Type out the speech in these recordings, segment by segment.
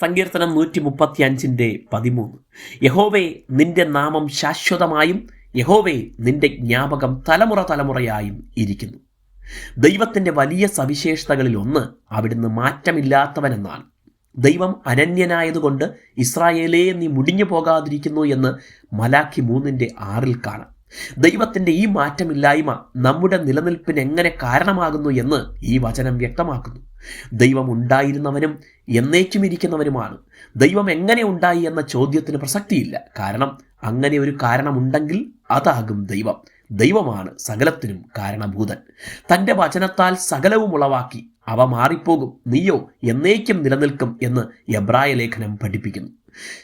സങ്കീർത്തനം നൂറ്റി മുപ്പത്തി അഞ്ചിന്റെ പതിമൂന്ന്. യഹോവേ നിന്റെ നാമം ശാശ്വതമായും യഹോവേ നിന്റെ ജ്ഞാപകം തലമുറ തലമുറയായും ഇരിക്കുന്നു. ദൈവത്തിന്റെ വലിയ സവിശേഷതകളിൽ ഒന്ന് അവിടുന്ന് മാറ്റമില്ലാത്തവനെന്നാണ്. ദൈവം അനന്യനായതുകൊണ്ട് ഇസ്രായേലേ നീ മുടിഞ്ഞു പോകാതിരിക്കുന്നു എന്ന് മലാഖി മൂന്നിന്റെ ആറിൽ കാണാം. ദൈവത്തിന്റെ ഈ മാറ്റമില്ലായ്മ നമ്മുടെ നിലനിൽപ്പിന് എങ്ങനെ കാരണമാകുന്നു എന്ന് ഈ വചനം വ്യക്തമാക്കുന്നു. ദൈവം ഉണ്ടായിരുന്നവനും എന്നേക്കും ഇരിക്കുന്നവനുമാണ് ദൈവം എങ്ങനെ ഉണ്ടായി എന്ന ചോദ്യത്തിന് പ്രസക്തിയില്ല. കാരണം അങ്ങനെ ഒരു കാരണമുണ്ടെങ്കിൽ അതാകും ദൈവം. ദൈവമാണ് സകലത്തിനും കാരണഭൂതൻ. തന്റെ വചനത്താൽ സകലവും ഉളവാക്കി അവ മാറിപ്പോകും. നീയോ എന്നേക്കും നിലനിൽക്കും എന്ന് എബ്രായ ലേഖനം പഠിപ്പിക്കുന്നു.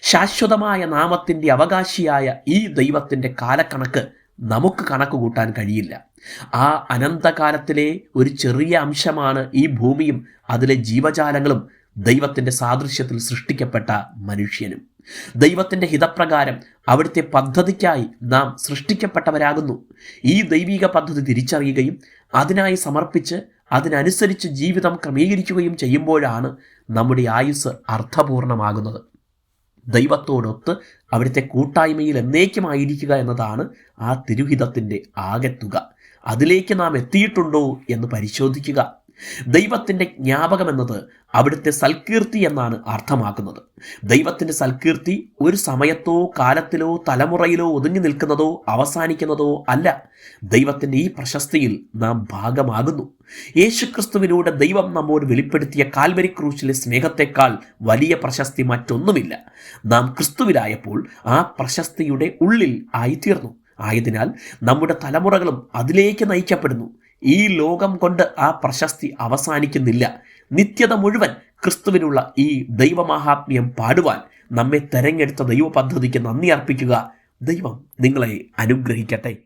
ശാശ്വതമായ നാമത്തിന്റെ അവകാശിയായ ഈ ദൈവത്തിന്റെ കാലക്കണക്ക് നമുക്ക് കണക്ക് കൂട്ടാൻ കഴിയില്ല. ആ അനന്തകാലത്തിലെ ഒരു ചെറിയ അംശമാണ് ഈ ഭൂമിയും അതിലെ ജീവജാലങ്ങളും ദൈവത്തിന്റെ സാദൃശ്യത്തിൽ സൃഷ്ടിക്കപ്പെട്ട മനുഷ്യനും. ദൈവത്തിന്റെ ഹിതപ്രകാരം അവിടുത്തെ പദ്ധതിക്കായി നാം സൃഷ്ടിക്കപ്പെട്ടവരാകുന്നു. ഈ ദൈവിക പദ്ധതി തിരിച്ചറിയുകയും അതിനായി സമർപ്പിച്ച് അതിനനുസരിച്ച് ജീവിതം ക്രമീകരിക്കുകയും ചെയ്യുമ്പോഴാണ് നമ്മുടെ ആയുസ് അർത്ഥപൂർണമാകുന്നത്. ദൈവത്തോടൊത്ത് അവിടുത്തെ കൂട്ടായ്മയിൽ എന്നേക്കുമായിരിക്കുക എന്നതാണ് ആ തിരുഹിതത്തിന്റെ ആകെത്തുക. അതിലേക്ക് നാം എത്തിയിട്ടുണ്ടോ എന്ന് പരിശോധിക്കുക. ദൈവത്തിന്റെ ജ്ഞാപകം എന്നത് അവിടുത്തെ സൽകീർത്തി എന്നാണ് അർത്ഥമാക്കുന്നത്. ദൈവത്തിന്റെ സൽകീർത്തി ഒരു സമയത്തോ കാലത്തിലോ തലമുറയിലോ ഒതുങ്ങി നിൽക്കുന്നതോ അവസാനിക്കുന്നതോ അല്ല. ദൈവത്തിന്റെ ഈ പ്രശസ്തിയിൽ നാം ഭാഗമാകുന്നു. യേശുക്രിസ്തുവിലൂടെ ദൈവം നമ്മോട് വെളിപ്പെടുത്തിയ കാൽവരി ക്രൂശിലെ സ്നേഹത്തെക്കാൾ വലിയ പ്രശസ്തി മറ്റൊന്നുമില്ല. നാം ക്രിസ്തുവിലായപ്പോൾ ആ പ്രശസ്തിയുടെ ഉള്ളിൽ ആയിത്തീർന്നു. ആയതിനാൽ നമ്മുടെ തലമുറകളും അതിലേക്ക് നയിക്കപ്പെടുന്നു. ഈ ലോകം കൊണ്ട് ആ പ്രശസ്തി അവസാനിക്കുന്നില്ല. നിത്യത മുഴുവൻ ക്രിസ്തുവിനുള്ള ഈ ദൈവമാഹാത്മ്യം പാടുവാൻ നമ്മെ തെരഞ്ഞെടുത്ത ദൈവ പദ്ധതിക്ക് നന്ദി അർപ്പിക്കുക. ദൈവം നിങ്ങളെ അനുഗ്രഹിക്കട്ടെ.